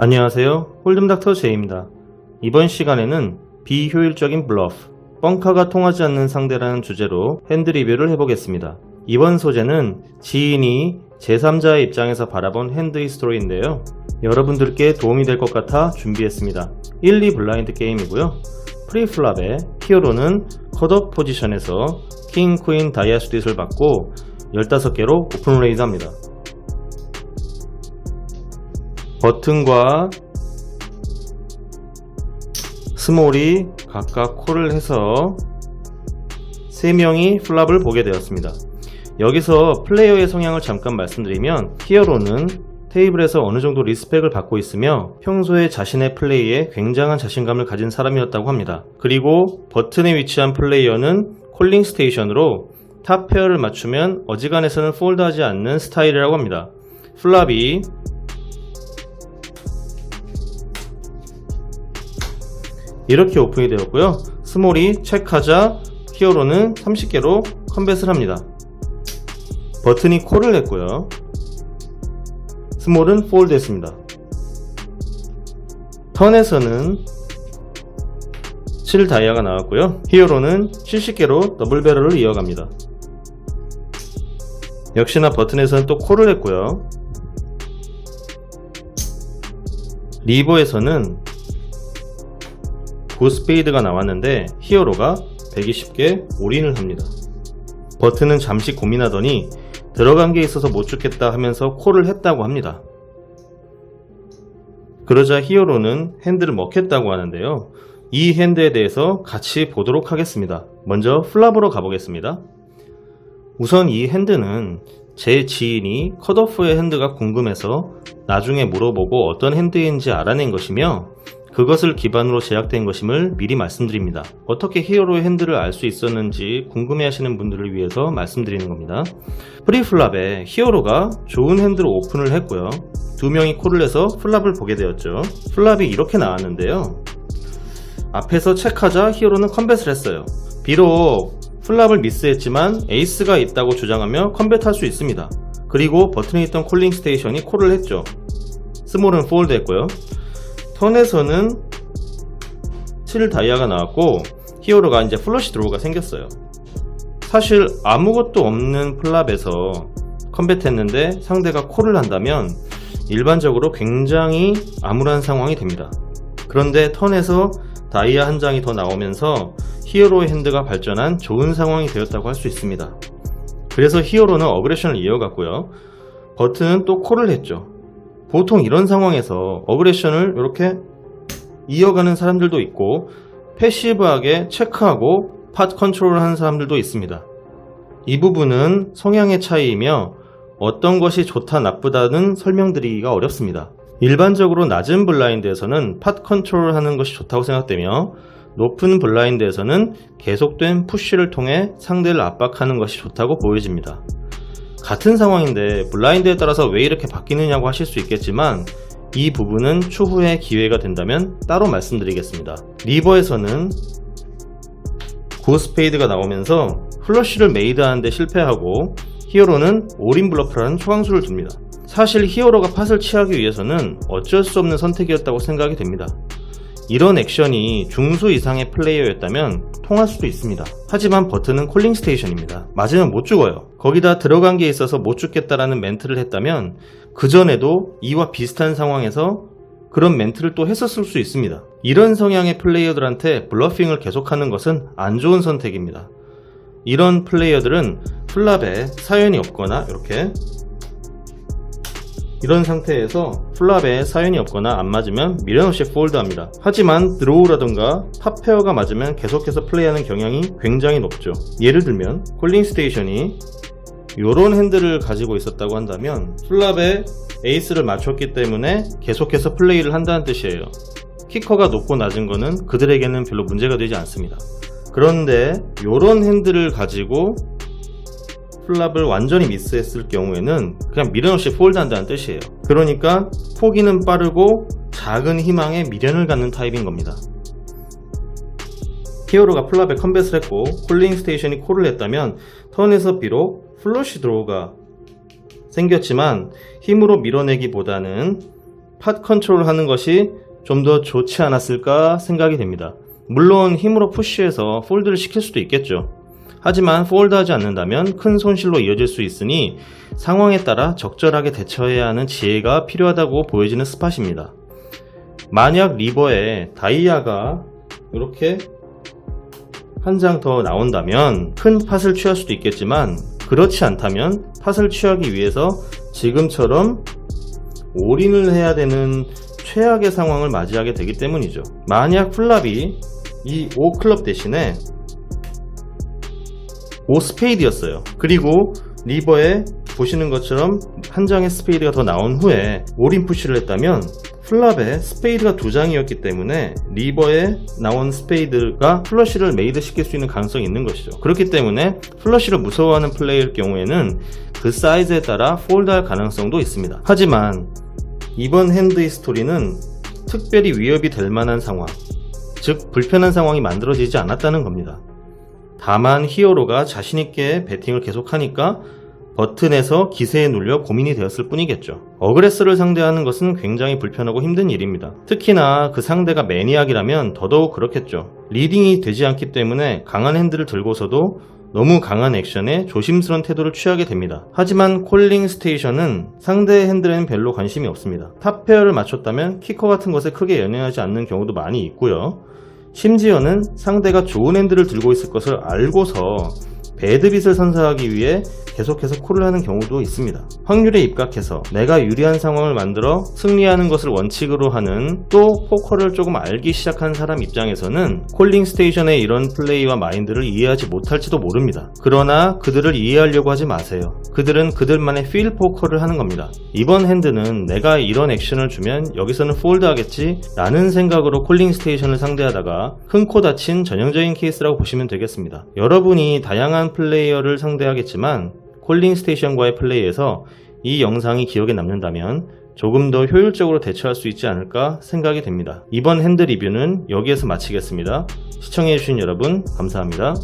안녕하세요. 홀듬닥터 제이입니다. 이번 시간에는 비효율적인 블러프, 뻥카가 통하지 않는 상대라는 주제로 핸드 리뷰를 해보겠습니다. 이번 소재는 지인이 제3자의 입장에서 바라본 핸드 히스토리인데요. 여러분들께 도움이 될 것 같아 준비했습니다. 1, 2 블라인드 게임이고요. 프리플랍의 히어로는 컷업 포지션에서 킹, 퀸, 다이아 수릿을 받고 15개로 오픈 레이즈 합니다. 버튼과 스몰이 각각 콜을 해서 3명이 플랍을 보게 되었습니다. 여기서 플레이어의 성향을 잠깐 말씀드리면 히어로는 테이블에서 어느 정도 리스펙을 받고 있으며 평소에 자신의 플레이에 굉장한 자신감을 가진 사람이었다고 합니다. 그리고 버튼에 위치한 플레이어는 콜링 스테이션으로 탑 페어를 맞추면 어지간해서는 폴드하지 않는 스타일이라고 합니다. 플랍이 이렇게 오픈이 되었고요. 스몰이 체크하자 히어로는 30개로 컴뱃을 합니다. 버튼이 콜을 했고요. 스몰은 폴드 했습니다. 턴에서는 7 다이아가 나왔고요. 히어로는 70개로 더블 배럴을 이어갑니다. 역시나 버튼에서는 또 콜을 했고요. 리버에서는 고스페이드가 나왔는데 히어로가 120개 올인을 합니다. 버튼은 잠시 고민하더니 들어간 게 있어서 못 죽겠다 하면서 콜을 했다고 합니다. 그러자 히어로는 핸드를 먹혔다고 하는데요. 이 핸드에 대해서 같이 보도록 하겠습니다. 먼저 플랍으로 가보겠습니다. 우선 이 핸드는 제 지인이 컷오프의 핸드가 궁금해서 나중에 물어보고 어떤 핸드인지 알아낸 것이며 그것을 기반으로 제작된 것임을 미리 말씀드립니다. 어떻게 히어로의 핸들을 알수 있었는지 궁금해하시는 분들을 위해서 말씀드리는 겁니다. 프리플랍에 히어로가 좋은 핸드로 오픈을 했고요. 두 명이 콜을 해서 플랍을 보게 되었죠. 플랍이 이렇게 나왔는데요. 앞에서 체크하자 히어로는 컴뱃을 했어요. 비록 플랍을 미스했지만 에이스가 있다고 주장하며 컴뱃할 수 있습니다. 그리고 버튼에 있던 콜링 스테이션이 콜을 했죠. 스몰은 폴드 했고요. 턴에서는 7 다이아가 나왔고 히어로가 이제 플러시 드로우가 생겼어요. 사실 아무것도 없는 플랍에서 컴뱃 했는데 상대가 콜을 한다면 일반적으로 굉장히 암울한 상황이 됩니다. 그런데 턴에서 다이아 한 장이 더 나오면서 히어로의 핸드가 발전한 좋은 상황이 되었다고 할 수 있습니다. 그래서 히어로는 어그레션을 이어갔고요. 버튼은 또 콜을 했죠. 보통 이런 상황에서 어그레션을 이렇게 이어가는 사람들도 있고 패시브하게 체크하고 팟 컨트롤을 하는 사람들도 있습니다. 이 부분은 성향의 차이이며 어떤 것이 좋다 나쁘다는 설명드리기가 어렵습니다. 일반적으로 낮은 블라인드에서는 팟 컨트롤을 하는 것이 좋다고 생각되며 높은 블라인드에서는 계속된 푸쉬를 통해 상대를 압박하는 것이 좋다고 보여집니다. 같은 상황인데 블라인드에 따라서 왜 이렇게 바뀌느냐고 하실 수 있겠지만 이 부분은 추후에 기회가 된다면 따로 말씀드리겠습니다. 리버에서는 고스페이드가 나오면서 플러쉬를 메이드하는데 실패하고 히어로는 올인 블러프라는 초강수를 둡니다. 사실 히어로가 팟을 취하기 위해서는 어쩔 수 없는 선택이었다고 생각이 됩니다. 이런 액션이 중수 이상의 플레이어였다면 통할 수도 있습니다. 하지만 버튼은 콜링 스테이션입니다. 맞으면 못 죽어요. 거기다 들어간 게 있어서 못 죽겠다라는 멘트를 했다면 그전에도 이와 비슷한 상황에서 그런 멘트를 또 했었을 수 있습니다. 이런 성향의 플레이어들한테 블러핑을 계속하는 것은 안 좋은 선택입니다. 이런 플레이어들은 플랍에 사연이 없거나 이렇게 이런 상태에서 플랍에 사연이 없거나 안 맞으면 미련 없이 폴드합니다. 하지만 드로우라던가 탑 페어가 맞으면 계속해서 플레이하는 경향이 굉장히 높죠. 예를 들면 콜링 스테이션이 이런 핸들을 가지고 있었다고 한다면 플랍에 에이스를 맞췄기 때문에 계속해서 플레이를 한다는 뜻이에요. 키커가 높고 낮은 거는 그들에게는 별로 문제가 되지 않습니다. 그런데 이런 핸들을 가지고 플랍을 완전히 미스했을 경우에는 그냥 미련 없이 폴드한다는 뜻이에요. 그러니까 포기는 빠르고 작은 희망에 미련을 갖는 타입인 겁니다. 히어로가 플랍에 컴뱃을 했고 콜링 스테이션이 콜을 했다면 턴에서 비록 플러시 드로우가 생겼지만 힘으로 밀어내기보다는 팟 컨트롤 하는 것이 좀 더 좋지 않았을까 생각이 됩니다. 물론 힘으로 푸시해서 폴드를 시킬 수도 있겠죠. 하지만 폴드하지 않는다면 큰 손실로 이어질 수 있으니 상황에 따라 적절하게 대처해야 하는 지혜가 필요하다고 보여지는 스팟입니다. 만약 리버에 다이아가 이렇게 한 장 더 나온다면 큰 팟을 취할 수도 있겠지만 그렇지 않다면 팟을 취하기 위해서 지금처럼 올인을 해야 되는 최악의 상황을 맞이하게 되기 때문이죠. 만약 플랍이 이 5클럽 대신에 5 스페이드였어요. 그리고 리버에 보시는 것처럼 한 장의 스페이드가 더 나온 후에 올인 푸시를 했다면 플랍에 스페이드가 두 장이었기 때문에 리버에 나온 스페이드가 플러시를 메이드 시킬 수 있는 가능성이 있는 것이죠. 그렇기 때문에 플러시를 무서워하는 플레이일 경우에는 그 사이즈에 따라 폴드할 가능성도 있습니다. 하지만 이번 핸드의 스토리는 특별히 위협이 될 만한 상황, 즉 불편한 상황이 만들어지지 않았다는 겁니다. 다만 히어로가 자신있게 배팅을 계속하니까 버튼에서 기세에 눌려 고민이 되었을 뿐이겠죠. 어그레스를 상대하는 것은 굉장히 불편하고 힘든 일입니다. 특히나 그 상대가 매니악이라면 더더욱 그렇겠죠. 리딩이 되지 않기 때문에 강한 핸들을 들고서도 너무 강한 액션에 조심스런 태도를 취하게 됩니다. 하지만 콜링 스테이션은 상대의 핸들에는 별로 관심이 없습니다. 탑 페어를 맞췄다면 키커 같은 것에 크게 연연하지 않는 경우도 많이 있고요. 심지어는 상대가 좋은 핸들을 들고 있을 것을 알고서 배드빗을 선사하기 위해 계속해서 콜을 하는 경우도 있습니다. 확률에 입각해서 내가 유리한 상황을 만들어 승리하는 것을 원칙으로 하는 또 포커를 조금 알기 시작한 사람 입장에서는 콜링 스테이션의 이런 플레이와 마인드를 이해하지 못할지도 모릅니다. 그러나 그들을 이해하려고 하지 마세요. 그들은 그들만의 필 포커를 하는 겁니다. 이번 핸드는 내가 이런 액션을 주면 여기서는 폴드 하겠지 라는 생각으로 콜링 스테이션을 상대하다가 흥코 다친 전형적인 케이스라고 보시면 되겠습니다. 여러분이 다양한 플레이어를 상대하겠지만 콜링 스테이션과의 플레이에서 이 영상이 기억에 남는다면 조금 더 효율적으로 대처할 수 있지 않을까 생각이 됩니다. 이번 핸드 리뷰는 여기에서 마치겠습니다. 시청해주신 여러분 감사합니다.